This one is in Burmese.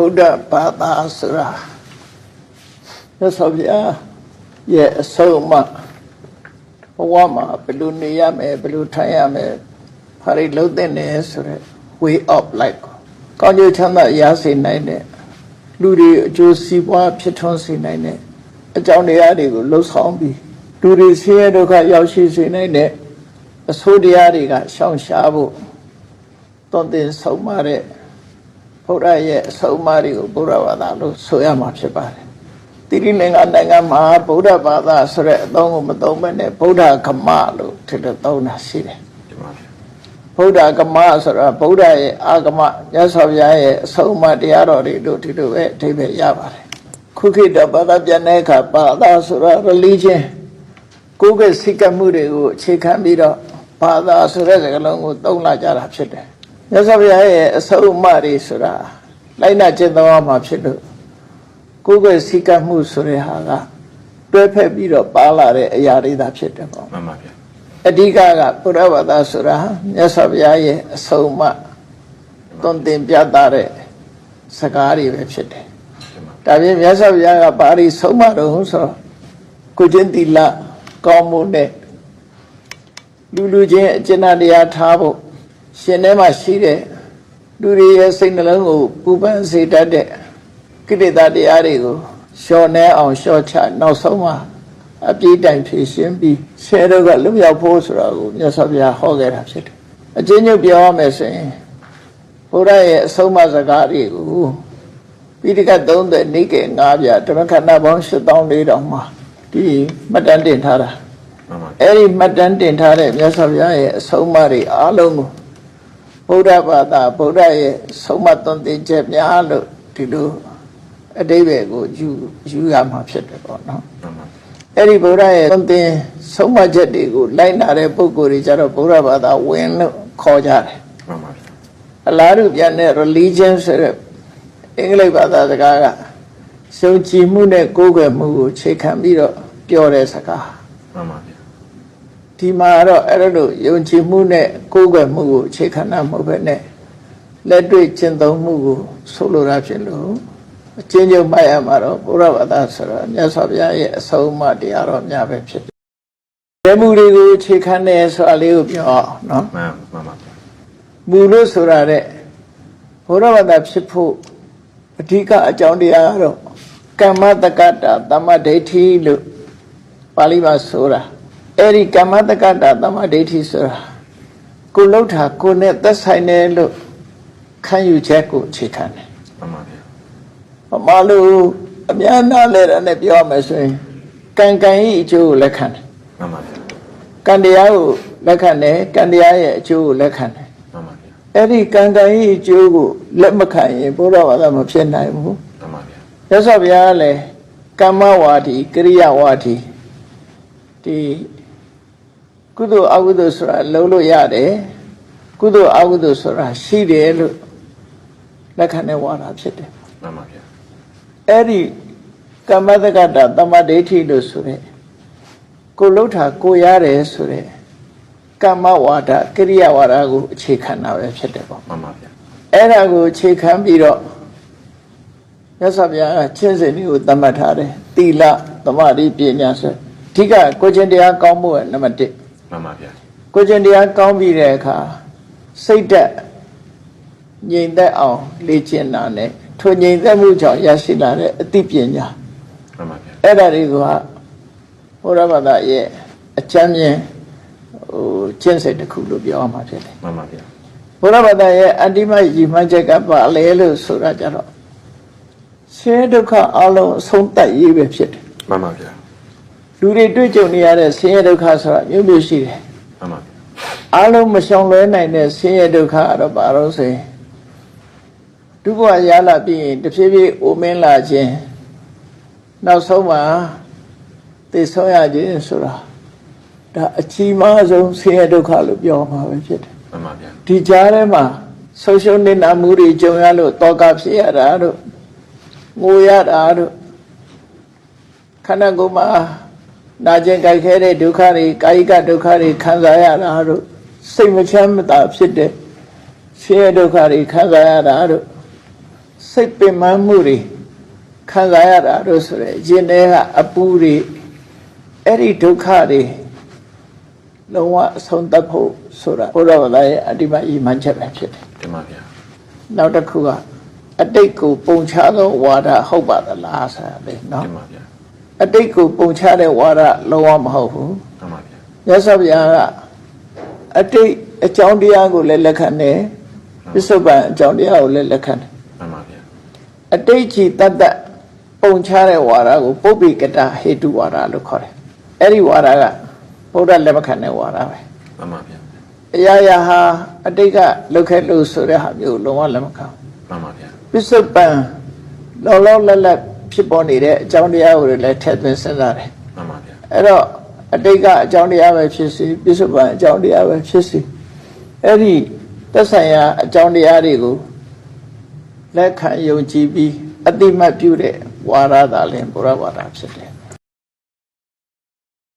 ဗုဒ္ဓဘာသာဆိုတာမြတ်စွာဘုရားရဲ့အဆုံးအမဘဝမှာဘယ်လိုနေရမယ်ဘယ်လိုထိုင်ရမယ်ဖာရိလုံးတဲ့နေဆိုတဲ့ way of life ကိုကောင်းကျိုးချမ်းသာရစေနိုင်တဲ့လူတွေအကျိုးစီးပွားဖြစ်ထွန်းစေနိုင်တဲ့အကြောင်းတရားတွေကိုလှုပ်ဆောင်ပြီးလူတွေဆင်းရဲဒုက္ခရောက်ရှိစေနိုင်တဲ့အဆိုးတရားတွေကရှောင်ရှားဖို့တွန်တင်ဆုံးမတဲ့ ဘုရားရဲ့အဆုံးအမတွေကိုဘုရားဘာသာလို့ဆိုရမှာဖြစ်ပါတယ်တိရိလင်္ကာနိုင်ငံမှာဗုဒ္ဓဘာသာဆိုတဲ့အသုံးကိုမသုံးဘဲနဲ့ဗုဒ္ဓကမလို့ထည့်လို့သုံးတာရှိတယ်ဒီမှာဗျာဗုဒ္ဓကမဆိုတာဗုဒ္ဓရဲ့အာဂမမြတ်စွာဘုရားရဲ့အဆုံးအမတရားတော်တွေတို့ဒီလိုပဲအဓိပ္ပာယ်ရပါတယ်ခုခေတ်တော့ဘာသာပြန်တဲ့အခါဘာသာဆိုတာ religion ကိုယ်ကစိတ်ကမှုတွေကိုအခြေခံပြီးတော့ဘာသာဆိုတဲ့စကားလုံးကိုသုံးလာကြတာဖြစ်တယ် မြတ်စွာဘုရားရဲ့အဆုံးအမတွေဆိုတာလိုက်နာကျင့်သုံးရမှာဖြစ်လို့ကိုယ်ကစိတ်ကမှုဆိုတဲ့ဟာကတွဲဖက်ပြီးတော့ပါလာတဲ့အရာတွေသာဖြစ်တယ်ပေါ့မှန်ပါဗျာအဓိကကဘုရားဘာသာဆိုတာမြတ်စွာဘုရားရဲ့အဆုံးအမသွန်သင်ပြသတဲ့စကားတွေပဲဖြစ်တယ်ဒီမှာ။ဒါပြင်မြတ်စွာဘုရားကပါဠိဆုံးမတော်ဆိုတော့ကိုချင်းတိလကောင်းမှုနဲ့လူလူချင်းအကျဉ်းတရားထားဖို့ ရှင်ထဲမှာရှိတဲ့လူတွေရဲ့စိတ်နှလုံးကိုပူပန်စေတတ်တဲ့ကိလေသာတရားတွေကိုလျှော်နှဲအောင်လျှော့ချနောက်ဆုံးမှာအပြည့်တိုင်ဖြည့်ရှင်းပြီးဆဲတော့ကလွတ်မြောက်ဖို့ဆိုတာကိုမြတ်စွာဘုရားဟောခဲ့တာဖြစ်တယ်။အချင်းချင်းပြောရမယ်ဆိုရင်ဘုရားရဲ့အဆုံးအမစကားတွေကိုပိဋကတ်30နိကေ9ပြဓမ္မခန္ဓာပေါင်း8400မှာဒီမှတ်တမ်းတင်ထားတာမှန်ပါဗျာအဲ့ဒီမှတ်တမ်းတင်ထားတဲ့မြတ်စွာဘုရားရဲ့အဆုံးအမတွေအားလုံးကို ဗုဒ္ဓဘာသာဗုဒ္ဓရဲ့ဆုံးမသွန်သင်ချက်များလို့ဒီလိုအတိပ္ပယ်ကိုယူယူရမှာဖြစ်တယ်ပေါ့နော်မှန်ပါအဲ့ဒီဗုဒ္ဓရဲ့သွန်သင်ဆုံးမချက်တွေကိုလိုက်နာတဲ့ပုဂ္ဂိုလ်တွေကြတော့ဗုဒ္ဓဘာသာဝင်လို့ခေါ်ကြတယ်မှန်ပါဗျာအလားတူပြန်တဲ့ religion ဆိုတဲ့အင်္ဂလိပ်ဘာသာစကားကရှုံကြည်မှုနဲ့ကိုးကွယ်မှုကိုခြေခံပြီးတော့ပြောတဲ့စကားမှန်ပါဗျာ ဒီမှာတော့အဲ့လိုယုံကြည်မှုနဲ့ကိုးကွယ်မှုကိုခြေခံတာမဟုတ်ဘဲနဲ့လက်တွေ့ကျင့်သုံးမှုကိုဆိုလိုတာဖြစ်လို့အချင်းချင်းမှတ်ရမှာတော့ဘုရားဘာသာဆိုတော့မြတ်စွာဘုရားရဲ့အဆုံးအမတရားတော်များပဲဖြစ်တယ်။ဒီမှုတွေကိုခြေခံတယ်ဆိုတာလေးကိုပြောအောင်နော်မှန်မှန်ပါဗျာမူလို့ဆိုတာတဲ့ဘုရားဘာသာဖြစ်ဖို့အဓိကအကြောင်းတရားကတော့ကမ္မတက္ကတာသမ္မာဒိဋ္ဌိလို့ပါဠိမှာဆိုတာ အဲ့ဒီကမ္မတက္ကတာသမ္မာဒိဋ္ဌိဆိုတာကိုလှုပ်တာကိုနဲ့သက်ဆိုင်တယ်လို့ခံယူချက်ကိုအခြေခံတယ်မှန်ပါဗျာ။ဘာလို့အများနာလဲတဲ့နဲ့ပြောရမယ်ဆိုရင်ကံကံဤအကျိုးကိုလက်ခံတယ်မှန်ပါဗျာ။ကံတရားကိုလက်ခံတယ်ကံတရားရဲ့အကျိုးကိုလက်ခံတယ်မှန်ပါဗျာအဲ့ဒီကံကံဤအကျိုးကိုလက်မခံရင်ဘုရားဘာသာမဖြစ်နိုင်ဘူးမှန်ပါဗျာ။ရသော်ဘုရားကလည်းကမ္မဝါဒီကရိယဝါဒီဒီ ကုသိုလ်အကုသိုလ်ဆိုတာလုံးလို့ရတယ်ကုသိုလ်အကုသိုလ်ဆိုတာရှိတယ်လို့လက်ခံတဲ့ဝါဒဖြစ်တယ်မှန်ပါဗျာ။အဲ့ဒီကမ္မတက္ကတာတမ္မဒိဋ္ဌိလို့ဆိုတဲ့ကိုလှုပ်တာကိုရတယ်ဆိုတဲ့ကမ္မဝါဒကရိယဝါဒကိုအခြေခံတာပဲဖြစ်တယ်ပေါ့မှန်ပါဗျာအဲ့ဒါကိုအခြေခံပြီးတော့မြတ်စွာဘုရားကချင်းစင်လေးကိုသတ်မှတ်ထားတယ်သီလသမာဓိပညာဆိုအဓိကကိုချင်းတရားကောင်းဖို့ကနံပါတ်1 မှန်ပါဗျာကိုချင်းတရားကောင်းပြီးတဲ့အခါစိတ်သက်ငြိမ်သက်အောင်လေ့ကျင့်တာနဲ့ထိုငြိမ်သက်မှုကြောင့်ရရှိလာတဲ့အသိပညာမှန်ပါဗျာအဲ့ဒါတွေကဘုရားဘာသာရဲ့အချမ်းမြင်ဟိုကျင့်စိတ်တစ်ခုလို့ပြောရမှာဖြစ်တယ်မှန်ပါဗျာဘုရားဘာသာရဲ့အတ္တိမယီမှန်းချက်ကပါလေလို့ဆိုတာကြတော့ဆင်းရဲဒုက္ခအလုံးအဆုံးသတ်ရေးပဲဖြစ်တယ်မှန်ပါဗျာ လူတွေတွေ့ကြုံနေရတဲ့ဆင်းရဲဒုက္ခဆိုတာမျိုးမျိုးရှိတယ်မှန်ပါဗျာအလုံးမရှောင်လွဲနိုင်တဲ့ဆင်းရဲဒုက္ခကတော့ဘာလို့ဆိုရင်ဒုက္ခရလာပြီးရင်တဖြည်းဖြည်းအိုမင်းလာခြင်းနောက်ဆုံးမှာသိဆုံးရခြင်းဆိုတာဒါအကြီးမားဆုံးဆင်းရဲဒုက္ခလို့ပြောမှာပဲဖြစ်တယ်မှန်ပါဗျာဒီကြားထဲမှာဆုံးရှုံးနေတာမှုတွေကြုံရလို့တောကဖြစ်ရတာတို့ငိုရတာတို့ခန္ဓာကိုယ်မှာ နာကျင်ကြိုက်ခဲတဲ့ဒုက္ခတွေကာယကဒုက္ခတွေခံစားရတာတို့စိတ်မချမ်းမသာဖြစ်တဲ့ဆင်းရဲဒုက္ခတွေခံစားရတာတို့စိတ်ပင်ပန်းမှုတွေခံစားရတာတို့ဆိုရယ်ရင်ထဲကအပူတွေအဲ့ဒီဒုက္ခတွေလုံးဝအဆုံးသတ်ဖို့ဆိုတာဘုရားဗလာရဲ့အတ္တိမဤမှန်ချက်ပဲဖြစ်တယ်တင်ပါဗျာနောက်တစ်ခုကအတိတ်ကိုပုံချသောဝါဒဟုတ်ပါသလားဆိုတာလေနော်တင်ပါဗျာ အတိတ်ကိုပုံချတဲ့ဝါဒလုံးဝမဟုတ်ဘူးတင်ပါဗျာမြတ်စွာဘုရားကအတိတ်အကြောင်းတရားကိုလည်းလက်ခံတယ်ပစ္စုပန်အကြောင်းတရားကိုလည်းလက်ခံတယ်တင်ပါဗျာအတိတ်ကြီးတတ်တတ်ပုံချတဲ့ဝါဒကိုပုပ္ပိကတဟေတုဝါဒလို့ခေါ်တယ်အဲ့ဒီဝါဒကဘုရားလက်မခံတဲ့ဝါဒပဲတင်ပါဗျာအရာရာဟာအတိတ်ကလုတ်ခဲ့လို့ဆိုတဲ့ဟာမျိုးလုံးဝလက်မခံဘူးတင်ပါဗျာပစ္စုပန်လောလောလတ်လတ် ဖြစ်ပေါ်နေတဲ့အကြောင်းတရားကိုလည်းထည့်သွင်းစဉ်းစားတယ်တင်ပါဗျာအဲ့တော့အတိတ်ကအကြောင်းတရားပဲဖြစ်စီပစ္စုပန်အကြောင်းတရားပဲဖြစ်စီအဲ့ဒီသက်ဆိုင်ရာအကြောင်းတရားတွေကိုလက်ခံယုံကြည်ပြီးအတိမတ်ပြုတဲ့ဝါရသာလင်ဘုရားဝါဒဖြစ်တယ်